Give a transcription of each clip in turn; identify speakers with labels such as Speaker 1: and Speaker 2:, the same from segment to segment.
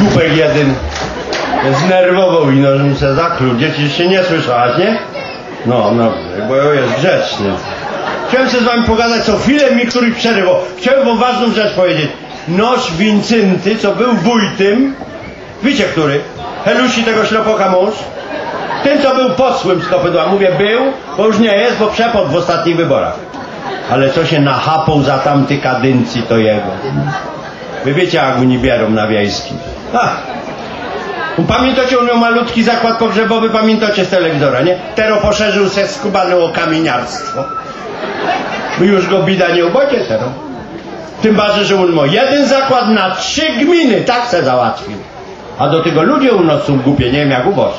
Speaker 1: Głupek jeden znerwował i nożem se zakluł. Dzieci jeszcze nie słyszałaś, nie? No, no, bo jest grzeczny. Chciałem sobie z wami pogadać, co chwilę mi któryś przerywał. Chciałem wam ważną rzecz powiedzieć. Noż Wincynty, co był wójtym, wiecie który? Helusi tego ślepoka mąż? Ten, co był posłem z Kopydła. Mówię, był, bo już nie jest, bo przepadł w ostatnich wyborach. Ale co się nachapał za tamty kadencji, to jego. Wy wiecie, jak oni na wiejskim. Ha. Pamiętacie, on miał malutki zakład pogrzebowy, pamiętacie z telewizora, nie? Tero poszerzył se skubane o kamieniarstwo. Już go bida nie ubocie teraz. Tym bardziej, że on ma jeden zakład na trzy gminy, tak se załatwił. A do tego ludzie u nas są głupie, nie wiem jak u was.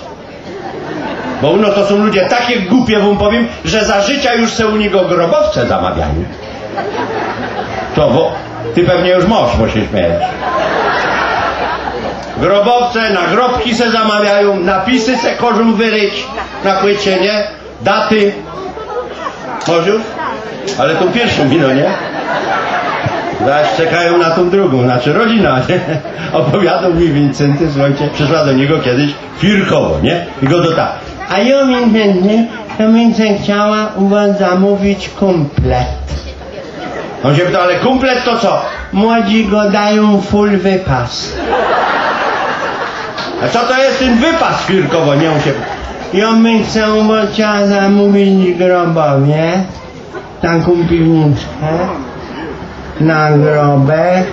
Speaker 1: Bo u nas to są ludzie takie głupie, wam powiem, że za życia już se u niego grobowce zamawiają. To, bo ty pewnie już masz, bo się śmiejesz. Grobowce, nagrobki se zamawiają, napisy se korzą wyryć na płycie, nie? Daty. Już? Ale tą pierwszą wino, nie? Zaś czekają na tą drugą, znaczy rodzina, nie? Opowiadał mi Wincenty, słuchajcie, przyszła do niego kiedyś Firkowo, nie? I go do tak. A ja Wincenty, bym se chciała u was zamówić komplet. On się pyta, ale komplet to co? Młodzi go dają full wypas. A co to jest ten wypas Firkowo, nie? On się ja bym chciał bo chciała zamówić grobowie, taką piwniczkę, nagrobek,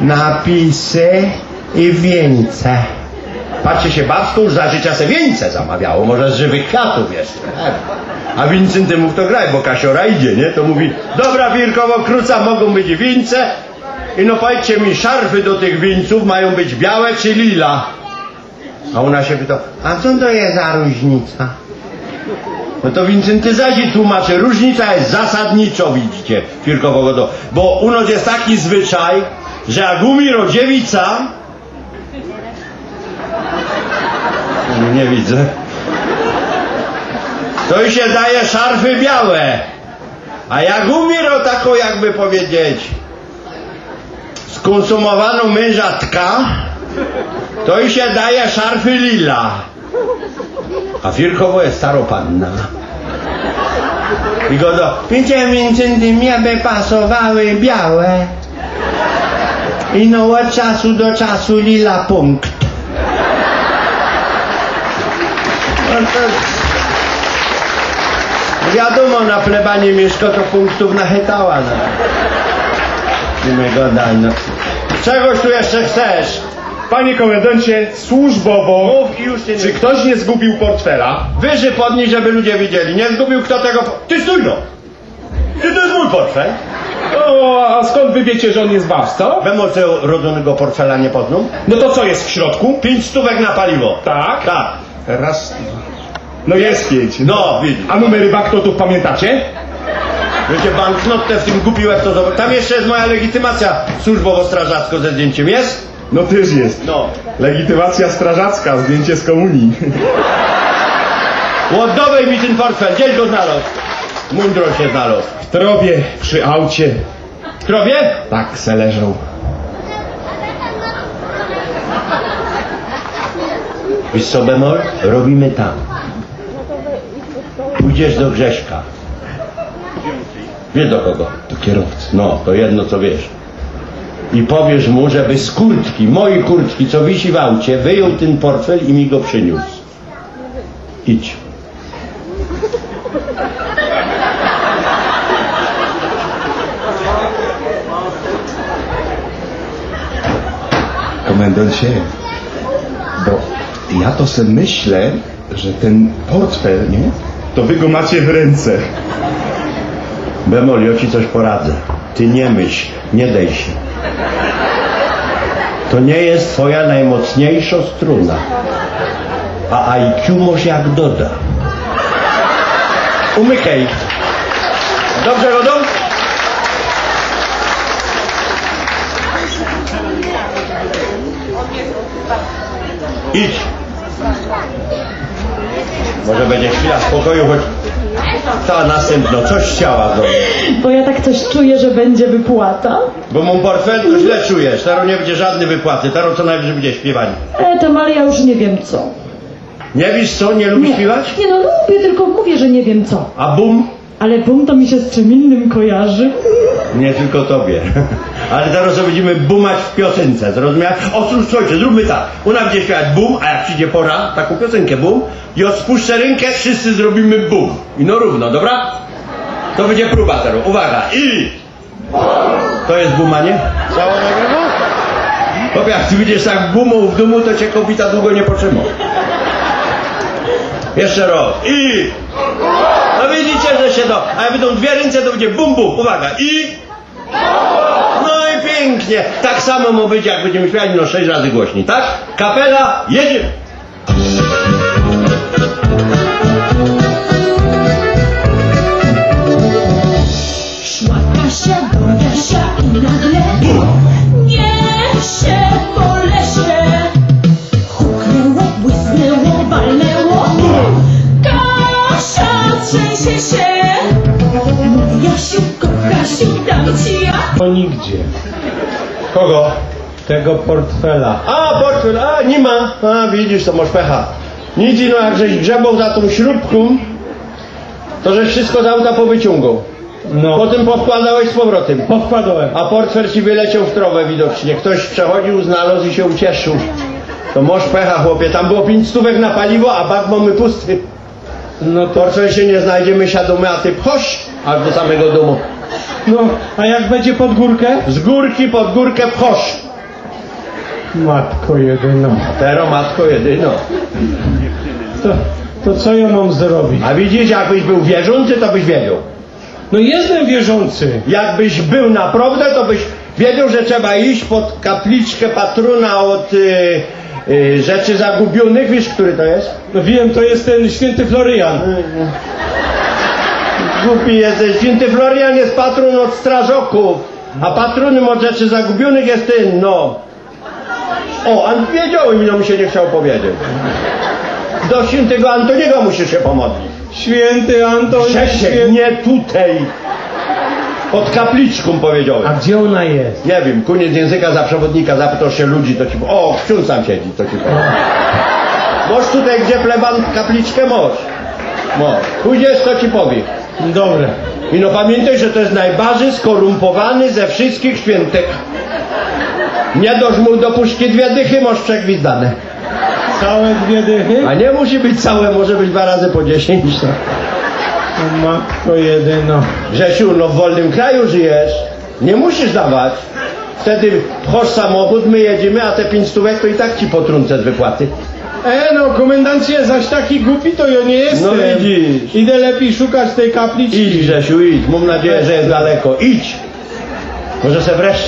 Speaker 1: napisy i wieńce. Patrzcie się, babsko już za życia se wieńce zamawiało, może z żywych kwiatów jeszcze. A Wincenty mógł to grać, bo Kasiora idzie, nie? To mówi, dobra Wirkowo, kruca, mogą być wieńce i no powiedzcie mi, szarfy do tych wieńców mają być białe czy lila? A ona się pyta, a co to jest za różnica? No to Wincenty Zazi tłumaczy, różnica jest zasadniczo, widzicie, Firkowego do... Bo u nas jest taki zwyczaj, że jak umiera dziewica... Nie widzę. To i się daje szarfy białe. A jak umiera taką, jakby powiedzieć, skonsumowaną mężatka, to i się daje szarfy lila. A Firkowo jest staropanna. I go do... Wiecie, Wincenty, mnie by pasowały białe. I no od czasu do czasu lila punkt. No to... Wiadomo, na plebanie mieszko to punktów nachytała. No. Nie gadaj, no. Czegoś tu jeszcze chcesz?
Speaker 2: Panie komendancie, służbowo,
Speaker 1: Mów i już się
Speaker 2: czy
Speaker 1: nie...
Speaker 2: ktoś nie zgubił portfela?
Speaker 1: Wyży podnieś, żeby ludzie widzieli. Nie zgubił kto tego... po- Ty stój no! Ty to jest mój portfel.
Speaker 2: O, a skąd wy wiecie, że on jest wasz, co?
Speaker 1: Wemoce rodzonego portfela nie poznał?
Speaker 2: No to co jest w środku?
Speaker 1: Pięć stówek na paliwo.
Speaker 2: Tak?
Speaker 1: Tak.
Speaker 2: Raz. No jest pięć.
Speaker 1: No, widzisz.
Speaker 2: A numery banknotów pamiętacie?
Speaker 1: Wiecie, banknotę w tym głupi łeb to zobacz. Tam jeszcze jest moja legitymacja służbowo-strażacko ze zdjęciem. Jest?
Speaker 2: No też jest.
Speaker 1: No.
Speaker 2: Legitymacja strażacka, zdjęcie z komunii.
Speaker 1: Łodowej mi ten portfel. Gdzieś go znalazł. Mundro się znalazł.
Speaker 2: W trobie, przy aucie.
Speaker 1: Krowie?
Speaker 2: Tak se leżał.
Speaker 1: Wiesz co, Bemol? Robimy tam. Pójdziesz do Grześka. Wiesz do kogo?
Speaker 2: Do kierowcy.
Speaker 1: No, to jedno co wiesz. I powiesz mu, żeby z kurtki, mojej kurtki, co wisi w aucie, wyjął ten portfel i mi go przyniósł. Idź.
Speaker 2: Komendancie, bo ja to se myślę, że ten portfel, nie? To wy go macie w ręce.
Speaker 1: Bemol, ja ci coś poradzę. Ty nie myśl, nie daj się. To nie jest twoja najmocniejsza struna. A IQ może jak doda. Umykaj. Dobrze, Rodą? Idź. Może będzie chwila spokoju, choć Ta następno, coś chciała do mnie.
Speaker 3: Bo ja tak coś czuję, że będzie wypłata.
Speaker 1: Bo mu portfel to źle czujesz. Taro nie będzie żadnej wypłaty. Taro co najwyżej będzie śpiewanie.
Speaker 3: E, tam, ale ja już nie wiem co.
Speaker 1: Nie wiesz co? Nie lubisz
Speaker 3: Nie,
Speaker 1: śpiewać?
Speaker 3: nie no lubię, tylko mówię, że nie wiem co.
Speaker 1: A bum?
Speaker 3: Ale bum to mi się z czym innym kojarzy.
Speaker 1: Nie tylko tobie. Ale teraz będziemy bumać w piosence, zrozumiałeś? Otóż słuchajcie, zróbmy tak. Ona będzie śpiewać bum, a jak przyjdzie pora, taką piosenkę bum, i odpuszczę rękę, wszyscy zrobimy bum. I no równo, dobra? To będzie próba teraz. Uwaga, i... To jest bumanie? Cała nagrywa? Chłopie, jak ty będziesz tak bumą w dumu, to cię kobita długo nie potrzyma. Jeszcze raz. I... No widzicie, że się to... A jak będą dwie ręce, to będzie bum bum. Uwaga, i... No i pięknie. Tak samo ma być, jak będziemy śpiewać, no sześć razy głośniej, tak? Kapela, jedziemy.
Speaker 4: Szła Kasia do Jasia i nagle Niesie po lesie Huknęło, błysnęło, walnęło Kasia trzęsie się Mówi dam ci ja
Speaker 5: To nigdzie.
Speaker 1: Kogo?
Speaker 5: Tego portfela.
Speaker 1: A, portfel, a, nie ma. A, widzisz, to masz pecha. Nic ino, jak żeś grzebał za tą śrubką, to żeś wszystko z auta powyciągał.
Speaker 5: No,
Speaker 1: Potem powkładałeś z powrotem.
Speaker 5: podkładałem.
Speaker 1: A portfel ci wyleciał w trawę widocznie. Ktoś przechodził, znalazł i się ucieszył. To masz pecha, chłopie. Tam było pięć stówek na paliwo, a bak mamy pusty.
Speaker 5: No to,
Speaker 1: Portfel się nie znajdzie, my siadamy, a ty pchoś aż do samego domu.
Speaker 5: No, a jak będzie pod górkę?
Speaker 1: Z górki pod górkę pchosz.
Speaker 5: Matko jedyna.
Speaker 1: Tero, matko, jedyno.
Speaker 5: To, to co ja mam zrobić?
Speaker 1: A widzisz, jakbyś był wierzący, to byś wiedział.
Speaker 5: No jestem wierzący.
Speaker 1: Jakbyś był naprawdę, to byś wiedział, że trzeba iść pod kapliczkę patrona od y, y, rzeczy zagubionych. Wiesz, który to jest?
Speaker 5: No wiem, to jest ten święty Florian.
Speaker 1: Głupi jesteś. Święty Florian jest patron od strażoków, a patronem od rzeczy zagubionych jest ten, no. O, An wiedziałem, no mi się nie chciał powiedzieć. Do świętego Antoniego musisz się pomodlić.
Speaker 5: Święty Anton.
Speaker 1: Przesiek,
Speaker 5: świę-
Speaker 1: nie tutaj. Pod kapliczką powiedziałem.
Speaker 5: A gdzie ona jest?
Speaker 1: Nie wiem, koniec języka za przewodnika, zapytasz się ludzi, to ci powie, o, ksiądz tam siedzi, to ci powie. Możesz tutaj, gdzie pleban kapliczkę, możesz. Możesz. Pójdziesz, to ci powie.
Speaker 5: Dobre.
Speaker 1: I no pamiętaj, że to jest najbardziej skorumpowany ze wszystkich świętych. Nie dość mu do puszki dwie dychy, masz przegwizdane.
Speaker 5: Całe dwie dychy?
Speaker 1: A nie musi być całe, może być dwa razy po dziesięć. No.
Speaker 5: O matko jedyna.
Speaker 1: Grzesiu, no w wolnym kraju żyjesz. Nie musisz dawać. Wtedy chodź samochód, my jedziemy, a te pięć stówek to i tak ci potrącę z wypłaty.
Speaker 5: E no, komendancie, zaś taki głupi to ja nie jestem.
Speaker 1: No widzisz.
Speaker 5: Idę lepiej szukać tej kapliczki.
Speaker 1: Idź Grzesiu, idź. Mam nadzieję, że jest daleko. Idź. Może se wreszcie